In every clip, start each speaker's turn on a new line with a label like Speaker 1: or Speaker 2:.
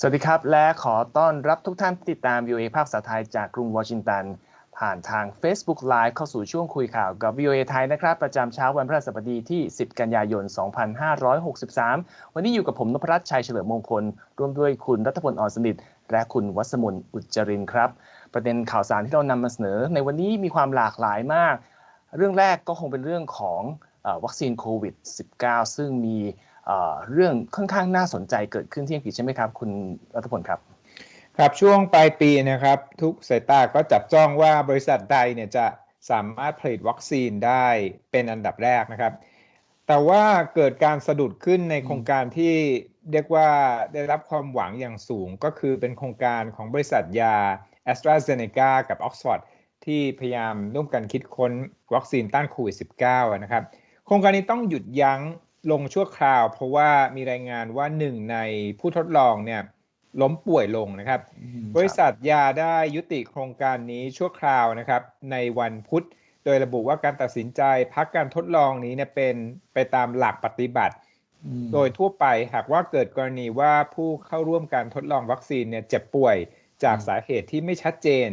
Speaker 1: สวัสดีครับ และขอต้อนรับทุกท่านที่ติดตาม VOA ภาคภาษาไทยจากกรุงวอชิงตัน ผ่านทาง Facebook Live เข้าสู่ช่วงคุยข่าวกับ VOA ไทยนะครับ ประจำเช้าวันพฤหัสบดีที่ 10 กันยายน 2563 วันนี้อยู่กับผมนพรัตน์ชัยเฉลิมมงคล ร่วมด้วยคุณรัฐพลอ่อนสนิท และคุณวัสมุนอุจจรินครับ ประเด็นข่าวสารที่เรานำมาเสนอ ในวันนี้มีความหลากหลายมาก เรื่องแรกก็คงเป็นเรื่องของอวัคซีนโควิด -19 ซึ่งมี เรื่องค่อนข้างน่าสนใจเกิดขึ้นที่อังกฤษใช่ไหมครับ คุณรัฐพลครับ
Speaker 2: ครับช่วงปลายปีนะครับ ทุกสายตาก็จับจ้องว่าบริษัทใดเนี่ยจะสามารถผลิตวัคซีนได้เป็นอันดับแรกนะครับ แต่ว่าเกิดการสะดุดขึ้นในโครงการที่เรียกว่าได้รับความหวังอย่างสูงก็คือเป็นโครงการของบริษัทยา a s t r a z เซ e c a กับ Oxford ที่พยายามร่วมกันคิดค้นวัคซีนต้านโควิด -19 นะครับ โครงการนี้ต้องหยุดยั้ง ลงชั่วคราว เพราะว่ามีรายงานว่าหนึ่งในผู้ทดลองเนี่ยล้มป่วยลงนะครับ บริษัทยาได้ยุติโครงการนี้ชั่วคราวนะครับ ในวันพุธ โดยระบุว่าการตัดสินใจพักการทดลองนี้เนี่ยเป็นไปตามหลักปฏิบัติ โดยทั่วไปหากว่าเกิดกรณีว่าผู้เข้าร่วมการทดลองวัคซีนเนี่ยเจ็บป่วยจากสาเหตุที่ไม่ชัดเจน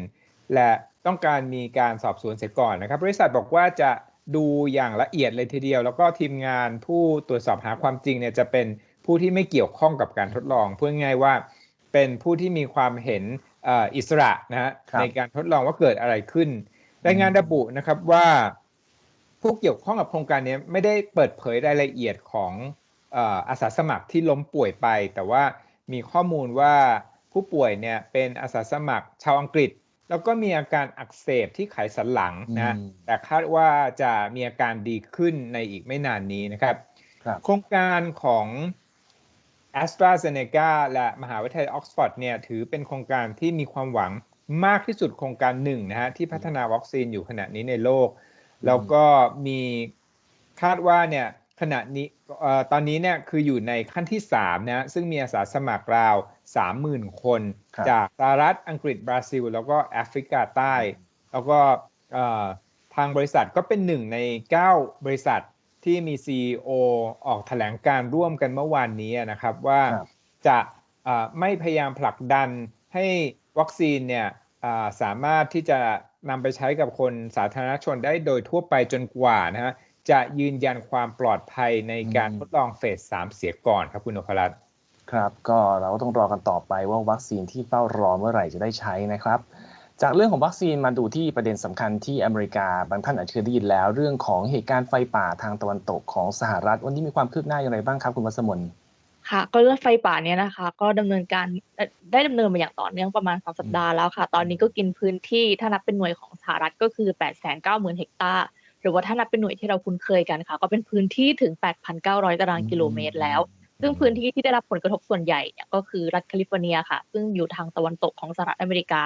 Speaker 2: และต้องการมีการสอบสวนเสียก่อนนะครับ บริษัทบอกว่าจะ ดูอย่างละเอียดเลยทีเดียว แล้วก็ทีมงานผู้ตรวจสอบหาความจริงเนี่ยจะเป็นผู้ที่ไม่เกี่ยวข้องกับการทดลองพูดง่ายๆว่าเป็นผู้ที่มีความเห็นอิสระนะฮะ
Speaker 1: ครับ
Speaker 2: ในการทดลองว่าเกิดอะไรขึ้นรายงานระบุนะครับว่า ผู้เกี่ยวข้องกับโครงการนี้ไม่ได้เปิดเผยรายละเอียดของเอ่ออาสาสมัครที่ล้มป่วยไป แต่ว่ามีข้อมูลว่าผู้ป่วยเนี่ยเป็นอาสาสมัครชาวอังกฤษ แล้วก็มีอาการอักเสบที่ไขสันหลังนะ
Speaker 1: อืม
Speaker 2: แต่คาดว่าจะมีอาการดีขึ้นในอีกไม่นานนี้นะครับ
Speaker 1: ครับ
Speaker 2: โครงการของ a s t r a z เซ e c a และมหาวิทยาลัยออกซฟอร์ดเนี่ยถือเป็นโครงการที่มีความหวังมากที่สุดโครงการหนึ่งนะฮะที่พัฒนาวัคซีนอยู่ขณะนี้ในโลก แล้วก็มีคาดว่าเนี่ยขณะนี้เอ่อ ตอนนี้เนี่ยคืออยู่ในขั้นที่3นะฮะซึ่งมีอาสาสมัครราว 30,000 คน
Speaker 1: ครับ
Speaker 2: จากสหรัฐอังกฤษบราซิล แล้วก็แอฟริกาใต้ แล้วก็เอ่อทางบริษัทก็เป็นหนึ่งใน 9 บริษัทที่มี CEO ออกแถลงการร่วมกันเมื่อวานนี้นะครับว่า
Speaker 1: ครับ
Speaker 2: จะเอ่อไม่พยายามผลักดันให้วัคซีนเนี่ยอ่าสามารถที่จะนำไปใช้กับคนสาธารณชนได้โดยทั่วไปจนกว่านะฮะ จะยืนยันความปลอดภัยในการ
Speaker 1: อืม
Speaker 2: ทดลองเฟสสามเสียก่อนครับคุณนพรัตน์
Speaker 1: ครับก็เราก็ต้องรอกันต่อไปว่าวัคซีนที่เฝ้ารอเมื่อไหร่จะได้ใช้นะครับ จากเรื่องของวัคซีนมาดูที่ประเด็นสำคัญที่อเมริกาบางท่านอาจจะเคยได้ยินแล้ว เรื่องของเหตุการณ์ไฟป่าทางตะวันตกของสหรัฐวันนี้มีความคืบหน้าอย่างไรบ้างครับคุณวัสมน
Speaker 3: ค่ะก็เรื่องไฟป่าเนี่ยนะคะ ก็ดำเนินการเอ่อได้ดำเนินมาอย่างต่อเนื่องประมาณสองสัปดาห์แล้วค่ะ ตอนนี้ก็กินพื้นที่ถ้านับเป็นหน่วยของสหรัฐก็คือ8 9 0 0 0 0เฮกตาร์ หรือว่าถ้านับเป็นหน่วยที่เราคุ้นเคยกันค่ะ ก็เป็นพื้นที่ถึง 8,900 ตารางกิโลเมตรแล้ว ซึ่งพื้นที่ที่ได้รับผลกระทบส่วนใหญ่เนี่ยก็คือรัฐแคลิฟอร์เนียค่ะ ซึ่งอยู่ทางตะวันตกของสหรัฐอเมริกา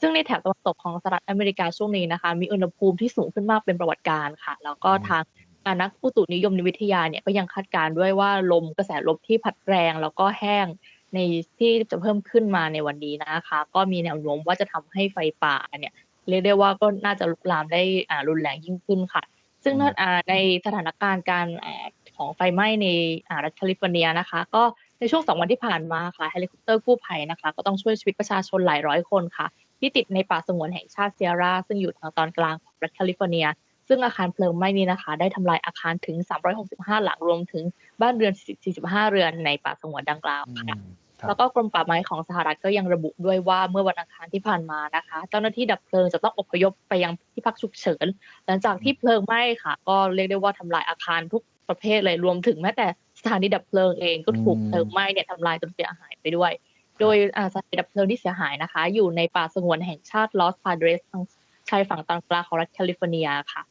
Speaker 3: ซึ่งในแถบตะวันตกของสหรัฐอเมริกาช่วงนี้นะคะ มีอุณหภูมิที่สูงขึ้นมากเป็นประวัติการณ์ค่ะ แล้วก็
Speaker 1: อืม
Speaker 3: ทางการนักอุตุนิยมวิทยาเนี่ยก็ยังคาดการณ์ด้วยว่าลมกระแสลมที่พัดแรงแล้วก็แห้งในที่จะเพิ่มขึ้นมาในวันนี้นะคะ ก็มีแนวโน้มว่าจะทำให้ไฟป่าเนี่ย เรียกได้ว่าก็น่าจะลุกลามได้อ่ารุนแรงยิ่งขึ้นค่ะ ซึ่ง
Speaker 1: อืม
Speaker 3: ถ้าอ่าในสถานการณ์การอ่าของไฟไหม้ในอ่ารัฐแคลิฟอร์เนียนะคะ ก็ในช่วงสองวันที่ผ่านมาค่ะเฮลิคอปเตอร์กู้ภัยนะคะ ก็ต้องช่วยชีวิตประชาชนหลายร้อยคนค่ะ ที่ติดในป่าสงวนแห่งชาติเซียราซึ่งอยู่ทางตอนกลางของรัฐแคลิฟอร์เนีย ซึ่งอาคารเพลิงไหม้นี้นะคะ ได้ทำลายอาคารถึง 365 หลังรวมถึงบ้านเรือน 45 เรือนในป่าสงวนดังกล่าวค่ะ
Speaker 1: ครับ
Speaker 3: แล้วก็กรมป่าไม้ของสหรัฐก็ยังระบุด้วยว่าเมื่อวันอังคารที่ผ่านมานะคะ เจ้าหน้าที่ดับเพลิงจะต้องอพยพไปยังที่พักฉุกเฉิน หลังจากที่เพลิงไหม้ค่ะ ก็เรียกได้ว่าทำลายอาคารทุกประเภทเลยรวมถึงแม้แต่สถานีดับเพลิงเองก็ถูกเพลิงไหม้เนี่ยทำลายจนเสียหายไปด้วย โดยสถานีดับเพลิงที่เสียหายนะคะ อยู่ในป่าสงวนแห่งชาติลอสพาเดรสทางชายฝั่งตอนกลางของรัฐแคลิฟอร์เนียค่ะ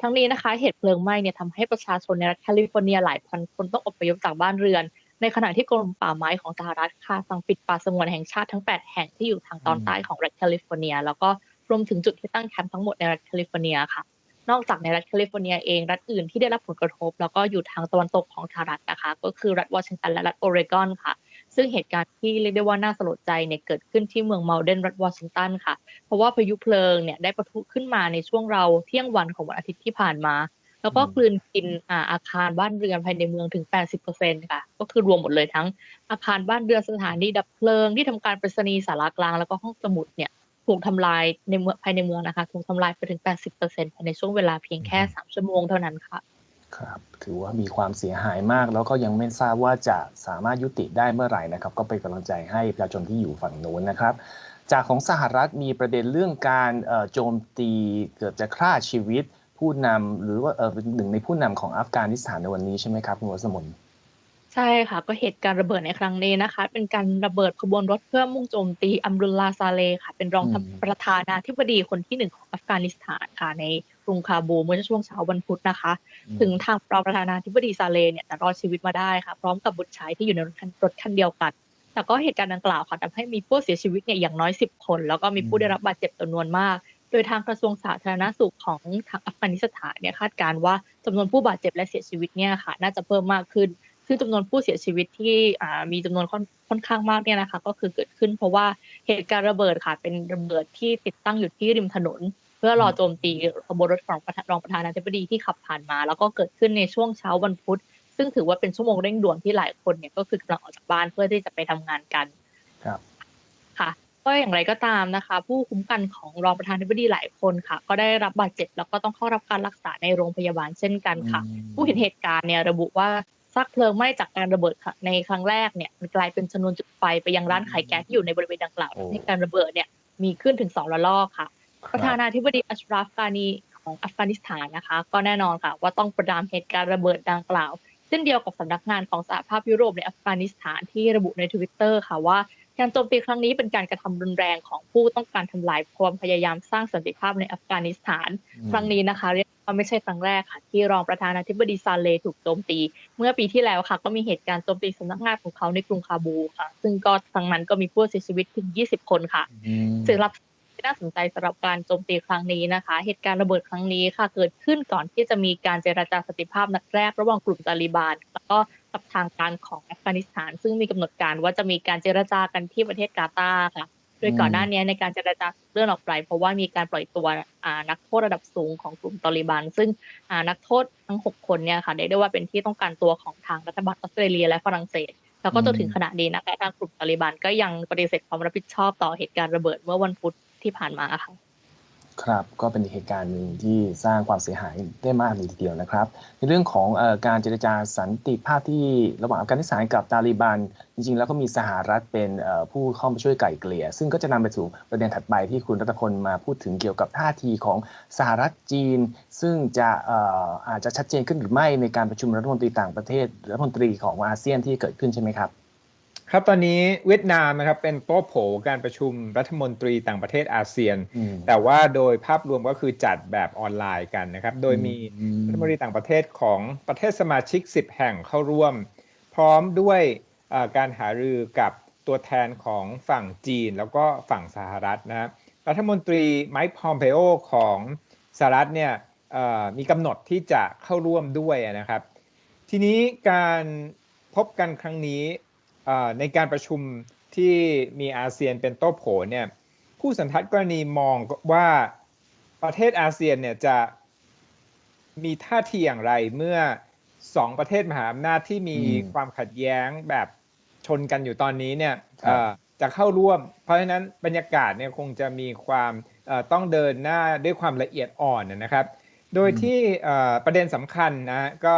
Speaker 3: ทั้งนี้นะคะเหตุเพลิงไหม้เนี่ยทำให้ประชาชนในรัฐแคลิฟอร์เนียหลายพันคนต้องอพยพจากบ้านเรือน ในขณะที่กรมป่าไม้ของสหรัฐค่ะสั่งปิดป่าสงวนแห่งชาติทั้ง 8 แห่งที่อยู่ทางตอนใต้ของรัฐแคลิฟอร์เนีย แล้วก็รวมถึงจุดที่ตั้งแคมป์ทั้งหมดในรัฐแคลิฟอร์เนียค่ะ นอกจากในรัฐแคลิฟอร์เนียเองรัฐอื่นที่ได้รับผลกระทบ แล้วก็อยู่ทางตะวันตกของสหรัฐนะคะ ก็คือรัฐวอชิงตันและรัฐโอเรกอนค่ะ ซึ่งเหตุการณ์ที่เรียกได้ว่าน่าสลดใจเนี่ยเกิดขึ้นที่เมืองเมาเดนรัฐวอชิงตันค่ะ เพราะว่าพายุเพลิงเนี่ยได้ปะทุขึ้นมาในช่วงเราเที่ยงวันของวันอาทิตย์ที่ผ่านมา แล้วก็
Speaker 1: อืม
Speaker 3: กลืนกินอ่าอาคารบ้านเรือนภายในเมืองถึง 80%ค่ะ ก็คือรวมหมดเลยทั้งอาคารบ้านเรือนสถานีดับเพลิง ที่ทำการไปรษณีย์สารากลางแล้วก็ห้องสมุดเนี่ยถูกทำลายในเมืองภายในเมืองนะคะถูกทำลายไปถึง 80%ภายในช่วงเวลาเพียงแค่ 3 ชั่วโมงเท่านั้นค่ะ
Speaker 1: ครับถือว่ามีความเสียหายมาก แล้วก็ยังไม่ทราบว่าจะสามารถยุติได้เมื่อไหร่นะครับ ก็เป็นกำลังใจให้ประชาชนที่อยู่ฝั่งโน้นนะครับ จากของสหรัฐมีประเด็นเรื่องการเอ่อโจมตีเกือบจะฆ่าชีวิต ผู้นำหรือว่าเออเป็นหนึ่งในผู้นำของอัฟกานิสถานในวันนี้ใช่ไหมครับคุณวสมน
Speaker 3: ใช่ค่ะ ก็เหตุการณ์ระเบิดในครั้งนี้นะคะ เป็นการระเบิดขบวนรถเพื่อมุ่งโจมตีอัมรุลลาซาเลค่ะ เป็นรอง
Speaker 1: อืม
Speaker 3: ประธานาธิบดีคนที่หนึ่งของอัฟกานิสถานค่ะในกรุงคาบูลเมื่อช่วงเช้าวันพุธนะคะ ถึงทางรองประธานาธิบดีซาเลเนี่ยแต่รอดชีวิตมาได้ค่ะ พร้อมกับบุตรชายที่อยู่ในรถคันรถคันเดียวกันแต่ก็เหตุการณ์ดังกล่าวค่ะทำให้มีผู้เสียชีวิตเนี่ยอย่างน้อย 10 คน แล้วก็มีผู้ได้รับบาดเจ็บจำนวนมาก โดยทางกระทรวงสาธารณสุขของทางอัฟกานิสถานเนี่ยคาดการว่าจำนวนผู้บาดเจ็บและเสียชีวิตเนี่ยค่ะ น่าจะเพิ่มมากขึ้น ซึ่งจำนวนผู้เสียชีวิตที่มีจำนวนค่อนค่อนข้างมากเนี่ยนะคะ ก็คือเกิดขึ้นเพราะว่าเหตุการณ์ระเบิดค่ะ เป็นระเบิดที่ติดตั้งอยู่ที่ริมถนน เพื่อรอโจมตีขบวนรถของรองประธานาธิบดีที่ขับผ่านมา แล้วก็เกิดขึ้นในช่วงเช้าวันพุธซึ่งถือว่าเป็นชั่วโมงเร่งด่วนที่หลายคนเนี่ยก็คือกำลังออกจากบ้านเพื่อที่จะไปทำงานกัน
Speaker 1: ครับ
Speaker 3: ก็อย่างไรก็ตามนะคะ ผู้คุ้มกันของรองประธานาธิบดีหลายคนค่ะ ก็ได้รับบาดเจ็บแล้วก็ต้องเข้ารับการรักษาในโรงพยาบาลเช่นกันค่ะ ผู้เห็นเหตุการณ์เนี่ยระบุว่าซากเพลิงไหม้จากการระเบิดค่ะในครั้งแรกเนี่ยมันกลายเป็นชนวนจุดไฟไปยังร้านขายแก๊สที่อยู่ในบริเวณดังกล่าว
Speaker 1: โอ้
Speaker 3: ทำให้การระเบิดเนี่ยมีขึ้นถึงสองระลอกค่ะ ประธานาธิบดีอัชราฟกานีของอัฟกานิสถานนะคะ ก็แน่นอนค่ะ ว่าต้องประนามเหตุการณ์ระเบิดดังกล่าวเช่นเดียวกับสำนักงานของสหภาพยุโรปในอัฟกานิสถานที่ระบุในทวิตเตอร์ค่ะว่า การโจมตีครั้งนี้เป็นการกระทำรุนแรงของผู้ต้องการทำลายความพยายามสร้างสันติภาพในอัฟกานิสถาน ครั้งนี้นะคะเรียกว่าไม่ใช่ครั้งแรกค่ะ ที่รองประธานาธิบดีซาเลห์ถูกโจมตี เมื่อปีที่แล้วค่ะ ก็มีเหตุการณ์โจมตีสำนักงานของเขาในกรุงคาบูค่ะ ซึ่งก็ครั้งนั้นก็มีผู้เสียชีวิตถึง 20 คนค่ะ
Speaker 1: อืม
Speaker 3: สื่อรับที่ น่าสนใจสำหรับการโจมตีครั้งนี้นะคะ เหตุการณ์ระเบิดครั้งนี้ค่ะเกิดขึ้นก่อนที่จะมีการเจรจาสันติภาพนัดแรกระหว่างกลุ่มตาลิบานแล้วก็กับทางการของอัฟกานิสถาน ซึ่งมีกำหนดการว่าจะมีการเจรจากันที่ประเทศกาตาร์ค่ะโดยก่อนหน้านี้ในการเจรจาเลื่อนออกไป เพราะว่ามีการปล่อยตัวนักโทษระดับสูงของกลุ่มตาลิบัน ซึ่งนักโทษทั้ง 6 คนเนี่ยค่ะเรียกได้ว่าเป็นที่ต้องการตัวของทางรัฐบาลออสเตรเลียและฝรั่งเศส แล้วก็จนถึงขณะนี้นะคะทางกลุ่มตาลิบันก็ยังปฏิเสธความรับผิดชอบต่อเหตุการณ์ระเบิดเมื่อวันพุธ ที่ผ่านมาค่ะ
Speaker 1: ครับก็เป็นเหตุการณ์หนึ่งที่สร้างความเสียหายได้มากเลยทีเดียวนะครับ ในเรื่องของอการเจรจาสันติภาพที่ระหว่างอัฟกานิสถานกับตาลิบัน จริงๆ แล้วก็มีสหรัฐเป็นผู้เข้ามาช่วยไกล่เกลี่ย ซึ่งก็จะนำไปสู่ประเด็นถัดไปที่คุณรัตพลมาพูดถึงเกี่ยวกับท่าทีของสหรัฐจีน ซึ่งจะอออาจจะชัดเจนขึ้นหรือไม่ในการประชุมรัฐมนตรีต่างประเทศรัฐมนตรีของอาเซียนที่เกิดขึ้นใช่ไหมครับ
Speaker 2: ครับตอนนี้เวียดนามนะครับเป็นโต๊ะโผการประชุมรัฐมนตรีต่างประเทศอาเซียน
Speaker 1: อืม
Speaker 2: แต่ว่าโดยภาพรวมก็คือจัดแบบออนไลน์กันนะครับ โดยมี
Speaker 1: อืม
Speaker 2: รัฐมนตรีต่างประเทศของประเทศสมาชิก 10 แห่งเข้าร่วม พร้อมด้วยเอ่อการหารือกับตัวแทนของฝั่งจีนแล้วก็ฝั่งสหรัฐนะครับรัฐมนตรีไมค์พอมเปโอของสหรัฐเนี่ยเอ่อมีกำหนดที่จะเข้าร่วมด้วยนะครับ ทีนี้การพบกันครั้งนี้เอ่อ ในการประชุมที่มีอาเซียนเป็นโต๊ะโผเนี่ยผู้สันทัดกรณีมองว่าประเทศอาเซียนเนี่ยจะมีท่าทีอย่างไรเมื่อสองประเทศมหาอำนาจที่มี
Speaker 1: อืม
Speaker 2: ความขัดแย้งแบบชนกันอยู่ตอนนี้เนี่ย
Speaker 1: ครับ
Speaker 2: เอ่อจะเข้าร่วม เพราะฉะนั้นบรรยากาศเนี่ยคงจะมีความเอ่อต้องเดินหน้าด้วยความละเอียดอ่อนนะครับ โดยที่เอ่อประเด็นสำคัญนะก็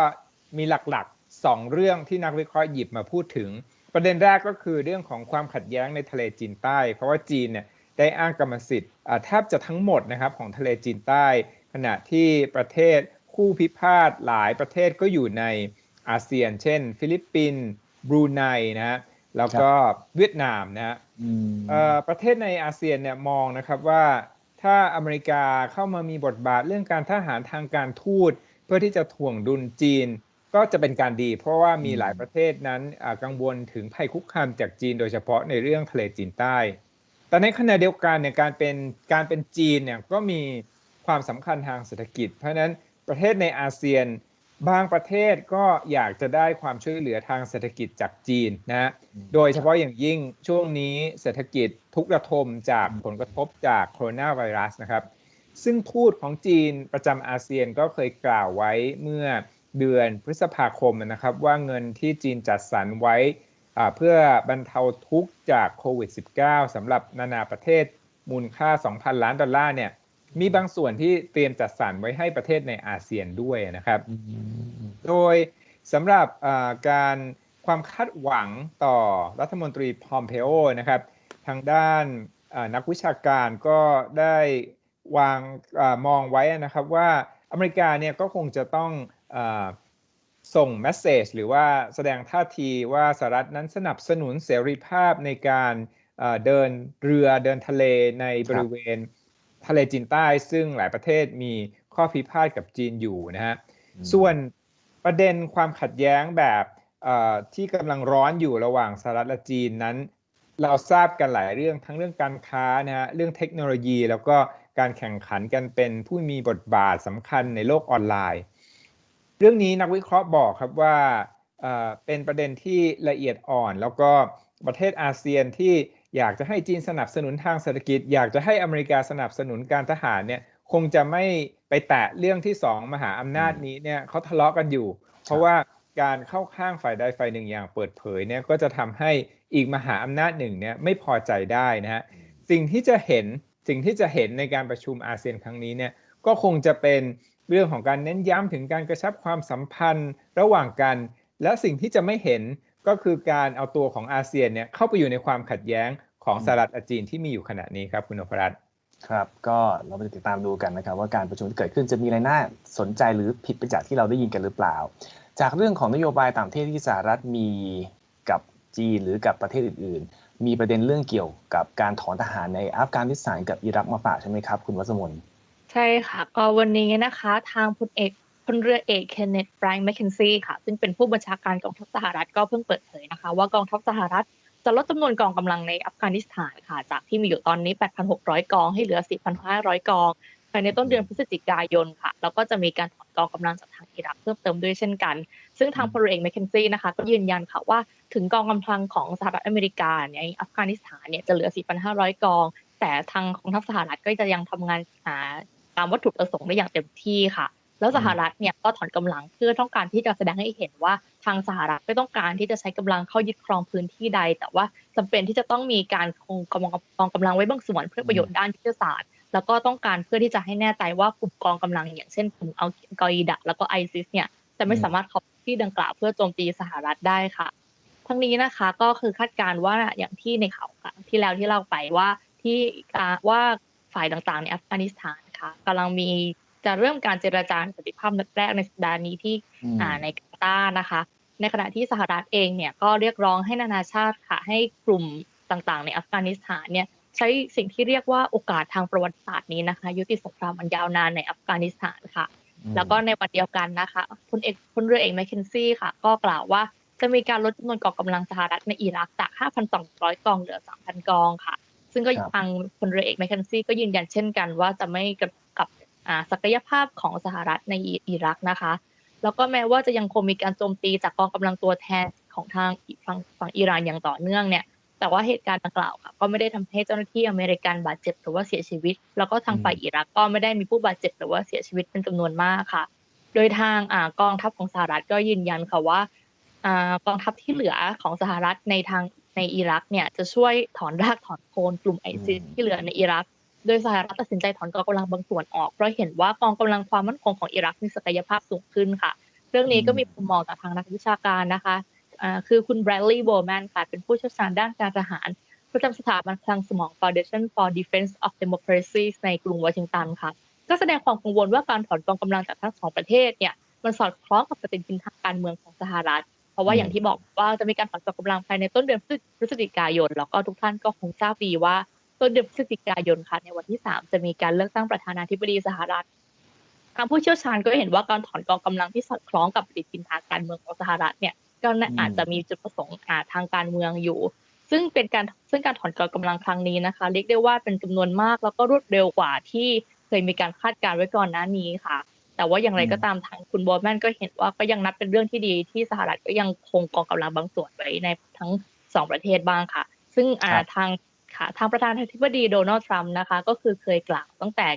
Speaker 2: มีหลักๆ2เรื่องที่นักวิเคราะห์หยิบมาพูดถึง ประเด็นแรกก็คือเรื่องของความขัดแย้งในทะเลจีนใต้ เพราะว่าจีนเนี่ยได้อ้างกรรมสิทธิ์อ่าแทบจะทั้งหมดนะครับของทะเลจีนใต้ ขณะที่ประเทศคู่พิพาทหลายประเทศก็อยู่ในอาเซียน เช่น ฟิลิปปินส์บรูไนนะฮะแล้วก็เวียดนามนะฮะ
Speaker 1: อืม
Speaker 2: เอ่อประเทศในอาเซียนเนี่ยมองนะครับว่าถ้าอเมริกาเข้ามามีบทบาทเรื่องการทหารทางการทูต เพื่อที่จะถ่วงดุลจีน ก็จะเป็นการดีเพราะว่ามีหลายประเทศนั้นอ่ากังวลถึงภัยคุกคามจากจีนโดยเฉพาะในเรื่องทะเลจีนใต้ แต่ในขณะเดียวกันเนี่ยการเป็นการเป็นจีนเนี่ยก็มีความสำคัญทางเศรษฐกิจ เพราะฉะนั้นประเทศในอาเซียนบางประเทศก็อยากจะได้ความช่วยเหลือทางเศรษฐกิจจากจีนนะฮะโดยเฉพาะอย่างยิ่งช่วงนี้เศรษฐกิจทุกระทมจากผลกระทบจากโคโรนาไวรัสนะครับ ซึ่งทูตของจีนประจำอาเซียนก็เคยกล่าวไว้เมื่อ เดือนพฤษภาคมนะครับ ว่าเงินที่จีนจัดสรรไว้เพื่อบรรเทาทุกข์จากโควิด -19 สำหรับนานาประเทศมูลค่า 2,000 ล้านดอลลาร์เนี่ยมีบางส่วนที่เตรียมจัดสรรไว้ให้ประเทศในอาเซียนด้วยนะครับ โดยสำหรับการความคาดหวังต่อรัฐมนตรีพอมเพโอนะครับ ทางด้านนักวิชาการก็ได้วางอมองไว้นะครับว่าอเมริกาเนี่ยก็คงจะต้องอ ส่งแมสเซจหรือว่าแสดงท่าทีว่าสหรัฐนั้นสนับสนุนเสรีภาพในการเดินเรือเดินทะเลในบริเวณทะเลจีนใต้ซึ่งหลายประเทศมีข้อพิพาทกับจีนอยู่นะฮะส่วนประเด็นความขัดแย้งแบบที่กำลังร้อนอยู่ระหว่างสหรัฐและจีนนั้น เราทราบกันหลายเรื่องทั้งเรื่องการค้านะฮะเรื่องเทคโนโลยี แล้วก็การแข่งขันกันเป็นผู้มีบทบาทสำคัญในโลกออนไลน์ เรื่องนี้นักวิเคราะห์บอกครับว่าเป็นประเด็นที่ละเอียดอ่อน แล้วก็ประเทศอาเซียนที่อยากจะให้จีนสนับสนุนทางเศรษฐกิจ อยากจะให้อเมริกาสนับสนุนการทหารเนี่ยคงจะไม่ไปแตะเรื่องที่สองมหาอำนาจนี้เนี่ยเขาทะเลาะกันอยู่ เพราะว่าการเข้าข้างฝ่ายใดฝ่ายหนึ่งอย่างเปิดเผยเนี่ยก็จะทำให้อีกมหาอำนาจหนึ่งเนี่ยไม่พอใจได้นะฮะสิ่งที่จะเห็นสิ่งที่จะเห็นในการประชุมอาเซียนครั้งนี้เนี่ยก็คงจะเป็น เรื่องของการเน้นย้ำถึงการกระชับความสัมพันธ์ระหว่างกัน และสิ่งที่จะไม่เห็นก็คือการเอาตัวของอาเซียนเนี่ยเข้าไปอยู่ในความขัดแย้งของสหรัฐจีนที่มีอยู่ขณะนี้ครับคุณนพรัตน์
Speaker 1: ครับก็เราไปติดตามดูกันนะครับ ว่าการประชุมที่เกิดขึ้นจะมีอะไรน่าสนใจหรือผิดไปจากที่เราได้ยินกันหรือเปล่า จากเรื่องของนโยบายต่างประเทศที่สหรัฐมีกับจีนหรือกับประเทศอื่น ๆ มีประเด็นเรื่องเกี่ยวกับการถอนทหารในอัฟกานิสถานกับอิรักมาฝากใช่ไหมครับ คุณวัสมน
Speaker 3: ช่ค่ะก็วันนี้นะคะ ทางพลเอกพลเรือเอกเคนเนตไบรน์แมคเคนซี่ค่ะ ซึ่งเป็นผู้บัญชาการกองทัพสหรัฐก็เพิ่งเปิดเผยนะคะ ว่ากองทัพสหรัฐจะลดจำนวนกองกำลังในอัฟกานิสถานค่ะ จากที่มีอยู่ตอนนี้ 8,600 กองให้เหลือ 4,500 กองภายในต้นเดือนพฤศจิกายนค่ะ แล้วก็จะมีการถอนกองกำลังจากทางอิรักเพิ่มเติมด้วยเช่นกัน ซึ่งทางพลเอกแมคเคนซี่นะคะก็ยืนยันค่ะว่าถึงกองกำลังของสหรัฐอเมริกาในอัฟกานิสถานเนี่ยจะเหลือ 4,500 กองแต่ทางกองทัพสหรัฐก็จะยังทำงานหา ตามวัตถุประสงค์ได้อย่างเต็มที่ค่ะ แล้วสหรัฐเนี่ยก็ถอนกำลังเพื่อต้องการที่จะแสดงให้เห็นว่าทางสหรัฐไม่ต้องการที่จะใช้กำลังเข้ายึดครองพื้นที่ใด แต่ว่าจำเป็นที่จะต้องมีการคงกำลังกองกำลังไว้บางส่วนเพื่อประโยชน์ด้านยุทธศาสตร์แล้วก็ต้องการเพื่อที่จะให้แน่ใจว่ากลุ่มกองกำลังอย่างเช่นกลุ่มอัลกออิดะแล้วก็ไอซิสเนี่ยจะไม่สามารถเข้าที่ดังกล่าวเพื่อโจมตีสหรัฐได้ค่ะ ทั้งนี้นะคะก็คือคาดการณ์ว่าอย่างที่ในข่าวที่แล้วที่เราไปว่าที่ว่าฝ่ายต่างๆในอัฟกานิสถาน ค่ะกำลังมีจะเริ่มการเจรจาสันติภาพนัดแรกในสัปดาห์นี้ที่อ่าในกาตาร์นะคะ ในขณะที่สหรัฐเองเนี่ยก็เรียกร้องให้นานาชาติค่ะ ให้กลุ่มต่างๆ ในอัฟกานิสถานเนี่ยใช้สิ่งที่เรียกว่าโอกาสทางประวัติศาสตร์นี้นะคะ ยุติสงครามอันยาวนานในอัฟกานิสถานค่ะ แล้วก็ในวันเดียวกันนะคะพลเอกพลเรือเอกแมคเคนซี่ค่ะ ก็กล่าวว่าจะมีการลดจำนวนกองกำลังสหรัฐในอิรักจาก 5,200 กองเหลือ 3,000 กองค่ะ ซึ่งก็ทางพลเรือเอกแมคเคนซี่ก็ยืนยันเช่นกันว่าจะไม่ศักยภาพของสหรัฐในอิรักนะคะ แล้วก็แม้ว่าจะยังคงมีการโจมตีจากกองกำลังตัวแทนของทางฝั่งฝั่งอิหร่านอย่างต่อเนื่องเนี่ย แต่ว่าเหตุการณ์ดังกล่าวค่ะก็ไม่ได้ทำให้เจ้าหน้าที่อเมริกันบาดเจ็บหรือว่าเสียชีวิต แล้วก็ทางฝ่ายอิรักก็ไม่ได้มีผู้บาดเจ็บหรือว่าเสียชีวิตเป็นจำนวนมากค่ะ โดยทางอกองทัพของสหรัฐก็ยืนยันค่ะว่ากองทัพที่เหลือของสหรัฐในทางในอิรักเนี่ยจะช่วยถอนรากถอนโคนกลุ่มไอซิสที่เหลือในอิรัก โดยสหรัฐตัดสินใจถอนกองกำลังบางส่วนออก เพราะเห็นว่ากองกำลังความมั่นคงของอิรักมีศักยภาพสูงขึ้นค่ะ เรื่องนี้ก็มีมุมมองจากทางนักวิชาการนะคะคือคุณแบรดลีย์โบแมนค่ะ เป็นผู้เชี่ยวชาญด้านการทหาร ประจำสถาบันคลังสมอง Foundation for Defense of Democracy ในกรุงวอชิงตันค่ะ ก็แสดงความกังวลว่าการถอนกองกำลังจากทั้งสองประเทศเนี่ย มันสอดคล้องกับปฏิทินทางการเมืองของสหรัฐเพ ราะว่าอย่างที่บอกว่าจะมีการถอนกองกำลังภายในต้นเดือนพฤศจิกายน แล้วก็ทุกท่านก็คงทราบดีว่าต้นเดือนพฤศจิกายนค่ะในวันที่สามจะมีการเลือกตั้งประธานาธิบดีสหรัฐทางผู้เชี่ยวชาญก็เห็นว่าการถอนกองกำลังที่สอดคล้องกับปฏิทินทางการเมืองของสหรัฐเนี่ยก็อาจจะมีจุดประสงค์อาทางการเมืองอยู่ ซึ่งเป็นการซึ่งการถอนกองกำลังครั้งนี้นะคะ เรียกได้ว่าเป็นจำนวนมากแล้วก็รวดเร็วกว่าที่เคยมีการคาดการไว้ก่อนหน้านี้ค่ะ แต่ว่าอย่างไรก็ตามทางคุณบอแมนก็เห็นว่าก็ยังนับเป็นเรื่องที่ดีที่สหรัฐก็ยังคงกองกำลังบางส่วนไว้ในทั้งสองประเทศบ้างค่ะ ซึ่งทางค่ะทางประธานาธิบดีโดนัลด์ทรัมป์นะคะ ก็คือเคยกล่าวตั้งแต่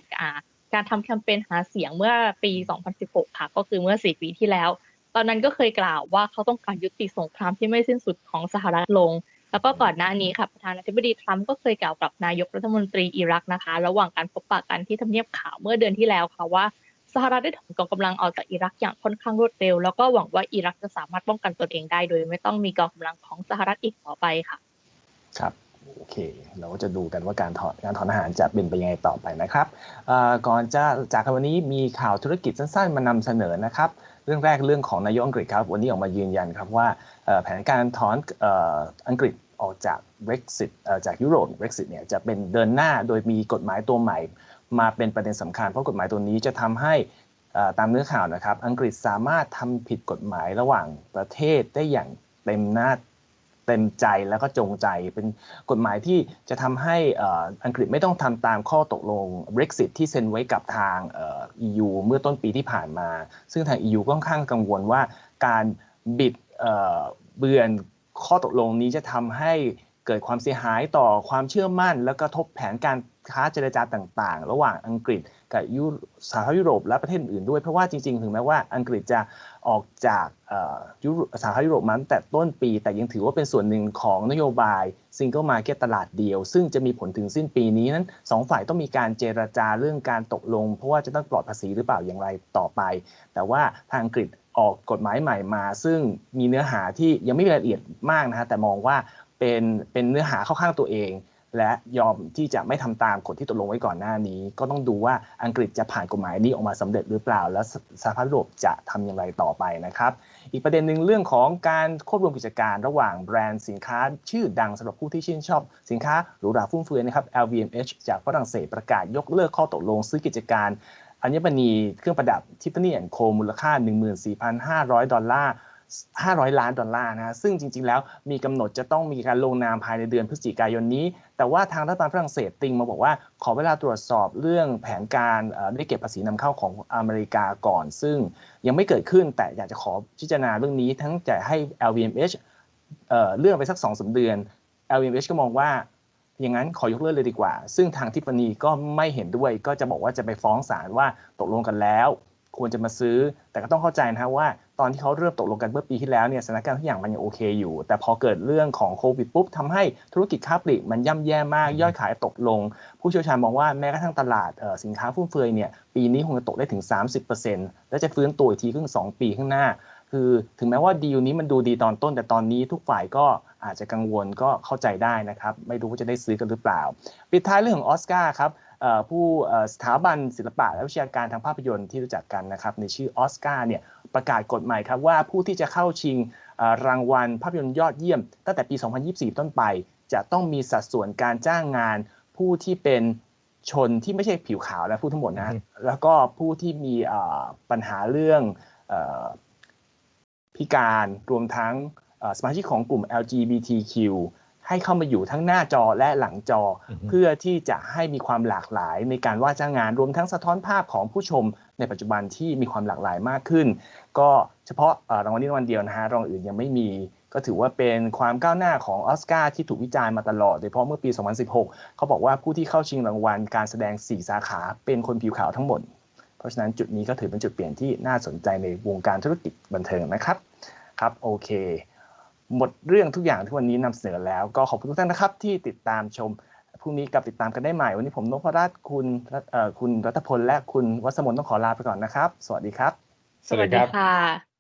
Speaker 3: การทำแคมเปญหาเสียงเมื่อปี 2016 ค่ะ ก็คือเมื่อ 4 ปีที่แล้ว ตอนนั้นก็เคยกล่าวว่าเขาต้องการยุติสงครามที่ไม่สิ้นสุดของสหรัฐลง แล้วก็ก่อนหน้านี้ค่ะประธานาธิบดีทรัมป์ก็เคยกล่าวกับนายกรัฐมนตรีอิรักนะคะ ระหว่างการพบปะกันที่ทำเนียบขาวเมื่อเดือนที่แล้วค่ะว่า สหรัฐได้ถอนกองกำลังออกจากอิรักอย่างค่อนข้างรวดเร็ว แล้วก็หวังว่าอิรักจะสามารถป้องกันตนเองได้ โดยไม่ต้องมีกองกำลังของสหรัฐอีกต่อไปค่ะ
Speaker 1: ครับโอเค เราก็จะดูกันว่าการถอนการถอนอาหารจะเป็นไปยังไงต่อไปนะครับก่อนจะจากวันนี้มีข่าวธุรกิจสั้นๆ มานำเสนอนะครับ เรื่องแรกเรื่องของนายกอังกฤษครับ วันนี้ออกมายืนยันครับว่าแผนการถอนอ,อังกฤษออกจาก Brexit จากยุโรป Brexit เนี่ยจะเป็นเดินหน้าโดยมีกฎหมายตัวใหม่ มาเป็นประเด็นสำคัญ เพราะกฎหมายตัวนี้จะทำให้ตามเนื้อข่าวนะครับ อังกฤษสามารถทำผิดกฎหมายระหว่างประเทศได้อย่างเต็มหน้าเต็มใจแล้วก็จงใจ เป็นกฎหมายที่จะทำให้อังกฤษไม่ต้องทำตามข้อตกลง Brexit ที่เซ็นไว้กับทางเอ EU เมื่อต้นปีที่ผ่านมา ซึ่งทาง EU ก็ค่อนข้างกังวลว่าการบิดเบือนข้อตกลงนี้จะทำให้เกิดความเสียหายต่อความเชื่อมั่น แล้วก็ทบแผนการ ค้าเจรจาต่างๆ ระหว่างอังกฤษกับยุสหภาพยุโรปและประเทศอื่นด้วย เพราะว่าจริงๆ ถึงแม้ว่าอังกฤษจะออกจากยุโรปสหภาพยุโรปมาตั้งแต่ต้นปี แต่ยังถือว่าเป็นส่วนหนึ่งของนโยบาย Single Market ตลาดเดียว ซึ่งจะมีผลถึงสิ้นปีนี้นั้นสองฝ่ายต้องมีการเจรจาเรื่องการตกลง เพราะว่าจะต้องปลอดภาษีหรือเปล่าอย่างไรต่อไป แต่ว่าทางอังกฤษออกกฎหมายใหม่มา ซึ่งมีเนื้อหาที่ยังไม่มีรายละเอียดมากนะฮะแต่มองว่าเป็นเป็นเนื้อหาเข้าข้างตัวเอง และยอมที่จะไม่ทำตามกฎที่ตกลงไว้ก่อนหน้านี้ ก็ต้องดูว่าอังกฤษจะผ่านกฎหมายนี้ออกมาสำเร็จหรือเปล่า และสหภาพยุโรปจะทำอย่างไรต่อไปนะครับ อีกประเด็นหนึ่งเรื่องของการควบรวมกิจการระหว่างแบรนด์สินค้าชื่อดังสำหรับผู้ที่ชื่นชอบ สินค้าหรูหราฟุ่มเฟือยนะครับ LVMH จากฝรั่งเศสประกาศยกเลิกข้อตกลงซื้อกิจการอัญมณีเครื่องประดับทิฟฟานี่แอนโคมูลค่า 14,500 ดอลลาร์ 500 ล้านดอลลาร์นะซึ่งจริง ๆ แล้วมีกำหนดจะต้องมีการลงนามภายในเดือนพฤศจิกายนนี้ แต่ว่าทางรัฐบาลฝรั่งเศสติงมาบอกว่าขอเวลาตรวจสอบเรื่องแผนการได้เก็บภาษีนำเข้าของอเมริกาก่อน ซึ่งยังไม่เกิดขึ้นแต่อยากจะขอพิจารณาเรื่องนี้ ทั้งจะให้ LVMH เเลื่อนไปสัก2อสเดือน LVMH ก็มองว่าอย่างนั้นขอยกเลิกเลยดีกว่า ซึ่งทางทิฟฟานีก็ไม่เห็นด้วยก็จะบอกว่าจะไปฟ้องศาลว่าตกลงกันแล้ว ควรจะมาซื้อ แต่ก็ต้องเข้าใจนะฮะว่าตอนที่เขาเริ่มตกลงกันเมื่อปีที่แล้วเนี่ยสถานการณ์ทุกอย่างมันยังโอเคอยู่ แต่พอเกิดเรื่องของโควิดปุ๊บทำให้ธุรกิจค้าปลีกมันย่ำแย่มากยอดขายตกลง ผู้เชี่ยวชาญมองว่าแม้กระทั่งตลาดเอ่อสินค้าฟุ่มเฟือยเนี่ยปีนี้คงจะตกได้ถึง 30%แล้วจะฟื้นตัวอีกทีครึ่งสองปีข้างหน้า คือถึงแม้ว่าดีลนี้มันดูดีตอนต้น แต่ตอนนี้ทุกฝ่ายก็อาจจะกังวลก็เข้าใจได้นะครับไม่รู้ว่าจะได้ซื้อกันหรือเปล่า ปิดท้ายเรื่องของออสการ์ครับเอ่อ ผู้เอ่อสถาบันศิลปะและวิชาการทางภาพยนตร์ที่รู้จักกันนะครับในชื่อออสการ์เนี่ยประกาศกฎใหม่ครับว่าผู้ที่จะเข้าชิงเอ่อรางวัลภาพยนตร์ยอดเยี่ยม ตั้งแต่ปี 2024 ต้นไป จะต้องมีสัดส่วนการจ้างงาน ผู้ที่เป็นชนที่ไม่ใช่ผิวขาวและผู้ทั้งหมดนะฮะ
Speaker 2: อืม
Speaker 1: แล้วก็ผู้ที่มีเอ่อปัญหาเรื่องเอ่อพิการรวมทั้งเอ่อสมาชิกของกลุ่ม LGBTQ ให้เข้ามาอยู่ทั้งหน้าจอและหลังจอ
Speaker 2: อือฮึ
Speaker 1: เพื่อที่จะให้มีความหลากหลายในการว่าจ้างงานรวมทั้งสะท้อนภาพของผู้ชมในปัจจุบันที่มีความหลากหลายมากขึ้น ก็เฉพาะเอ่อรางวัลนี้รางวัลเดียวนะฮะรางวัลอื่นยังไม่มี ก็ถือว่าเป็นความก้าวหน้าของออสการ์ที่ถูกวิจารณ์มาตลอด โดยเฉพาะเมื่อปี 2016 เขาบอกว่าผู้ที่เข้าชิงรางวัลการแสดง 4 สาขาเป็นคนผิวขาวทั้งหมด เพราะฉะนั้นจุดนี้ก็ถือเป็นจุดเปลี่ยนที่น่าสนใจในวงการธุรกิจบันเทิงนะครับครับโอเค หมดเรื่องทุกอย่างที่วันนี้นำเสนอแล้ว ก็ขอบคุณทุกท่านนะครับที่ติดตามชมพรุ่งนี้กลับติดตามกันได้ใหม่ วันนี้ผมนพรัตน์คุณคุณรัตพลและคุณวัสมนต้องขอลาไปก่อนนะครับ สวัสดีครับ
Speaker 2: สวัสดีครับ
Speaker 3: ค่ะ